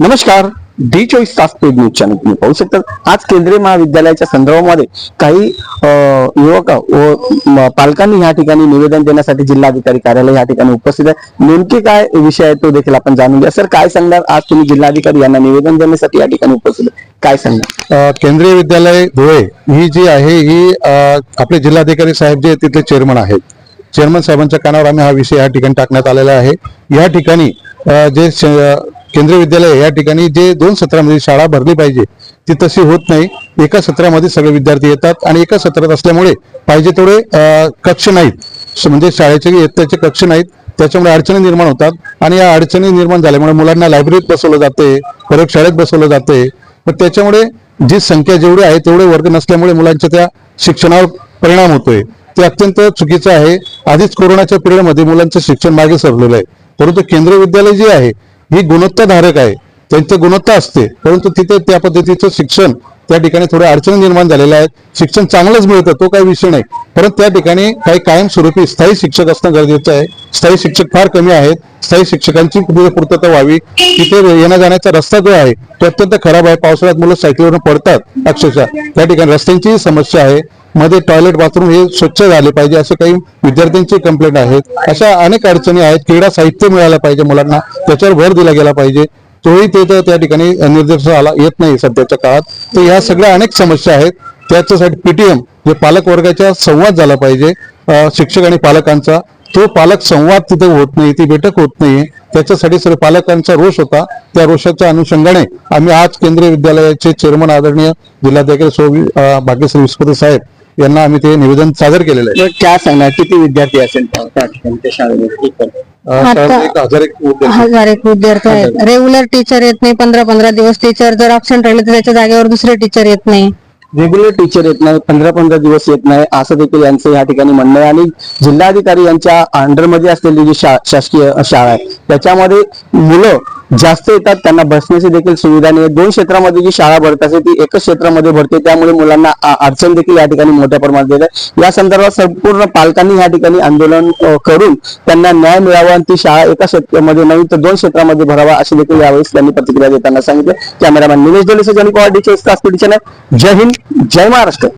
नमस्कार. डी चोवीस तास पेड न्यूज चॅनल तुम्ही पाहू शकता. आज केंद्रीय महाविद्यालयाच्या संदर्भामध्ये काही युवक व पालकांनी या ठिकाणी निवेदन देण्यासाठी जिल्हाधिकारी कार्यालय या ठिकाणी उपस्थित आहे. नेमके काय विषय आहे तो देखील आपण जाणून घ्या. सर काय सांगणार? आज तुम्ही जिल्हाधिकारी यांना निवेदन देण्यासाठी या ठिकाणी उपस्थित आहे. काय सांगणार? केंद्रीय विद्यालय धुळे ही जी आहे ही आपले जिल्हाधिकारी साहेब जे तिथले चेअरमन आहेत. चेअरमन साहेबांच्या कानावर आम्ही हा विषय या ठिकाणी टाकण्यात आलेला आहे. या ठिकाणी जे केंद्रीय विद्यालय या ठिकाणी जे दोन सत्रामध्ये शाळा भरली पाहिजे ती तशी होत नाही. एका सत्रामध्ये सगळे विद्यार्थी येतात आणि एका सत्रात असल्यामुळे पाहिजे तेवढे कक्ष नाहीत. म्हणजे शाळेचे इयत्ताचे कक्ष नाहीत त्याच्यामुळे अडचणी निर्माण होतात आणि या अडचणी निर्माण झाल्यामुळे मुलांना लायब्ररीत बसवलं जाते प्रयोगशाळेत बसवलं जाते. पण त्याच्यामुळे जी संख्या जेवढी आहे तेवढे वर्ग नसल्यामुळे मुलांच्या त्या शिक्षणावर परिणाम होतोय. ते अत्यंत चुकीचं आहे. आधीच कोरोनाच्या पिरियडमध्ये मुलांचं शिक्षण मागे सरलेलं आहे. परंतु केंद्रीय विद्यालय जे आहे ही गुणवत्ताधारक आहे. त्यांचं गुणवत्ता असते. परंतु तिथे त्या पद्धतीचं शिक्षण त्या ठिकाणी थोड्या अडचणी निर्माण झालेल्या आहेत. शिक्षण चांगलंच मिळतं तो काही विषय नाही. परंतु त्या ठिकाणी काही कायमस्वरूपी स्थायी शिक्षक असणं गरजेचं आहे. स्थायी शिक्षक फार कमी आहेत. स्थायी शिक्षकांची पूर्तता व्हावी. तिथे येण्या जाण्याचा रस्ता जो आहे तो अत्यंत खराब आहे. पावसाळ्यात मुलं सायकलवरून पडतात अक्षरशः. त्या ठिकाणी रस्त्यांचीही समस्या आहे. मध्ये टॉयलेट बाथरूम हे स्वच्छ झाले पाहिजे असे काही विद्यार्थ्यांची कंप्लेंट आहेत. अशा अनेक अडचणी आहेत. क्रीडा साहित्य मिळायला पाहिजे मुलांना. त्याच्यावर भर दिला गेला पाहिजे. तोही ते तर त्या ठिकाणी निर्देश आला येत नाही सध्याच्या काळात. तर ह्या सगळ्या अनेक समस्या आहेत. त्याच्यासाठी पीटीएम जे पालक वर्गाच्या संवाद झाला पाहिजे. शिक्षक आणि पालकांचा. तो पालक संवाद तिथे होत नाही ती बैठक होत नाही त्याच्यासाठी सर्व पालकांचा रोष होता. त्या रोषाच्या अनुषंगाने आम्ही आज केंद्रीय विद्यालयाचे चेअरमन आदरणीय जिल्हाधिकारी सो भाग्यश्री विस्पते साहेब यांना आम्ही ते निवेदन सादर केलेलं आहे. तर काय सांगणार? किती विद्यार्थी असेल? त्या त्या ठिकाणी त्या शाळेमध्ये? एकूण? अं, तर आता- एक हजार एक विद्यार्थी. हजार एक विद्यार्थी आहेत. रेग्युलर टीचर येत नाही पंधरा पंधरा दिवस टीचर जर अब्सेंट राहिले तर त्याच्या जागेवर दुसरे टीचर येत नाही. रेग्युलर टीचर येत नाही पंधरा पंधरा दिवस येत नाही असं देखील यांचं या ठिकाणी म्हणणं आहे. आणि जिल्हाधिकारी यांच्या अंडरमध्ये असलेली जी शा- शासकीय शाळा आहे त्याच्यामध्ये मुलं जास्त येतात त्यांना बसण्याची देखील सुविधा नाही दोन क्षेत्रामध्ये जी शाळा भरत असते ती एकच क्षेत्रामध्ये भरते. त्यामुळे मुलांना अडचण देखील या ठिकाणी मोठ्या प्रमाणात येत. आहे या संदर्भात संपूर्ण पालकांनी या ठिकाणी आंदोलन करून त्यांना न्याय मिळावा आणि ती शाळा एका क्षेत्रामध्ये नाही तर दोन क्षेत्रामध्ये भरावा अशी देखील यावेळेस त्यांनी प्रतिक्रिया देताना सांगितलं. कॅमेरामॅन निलेश दोले सजनी पवार डीचे जय हिंद जय महाराष्ट्र.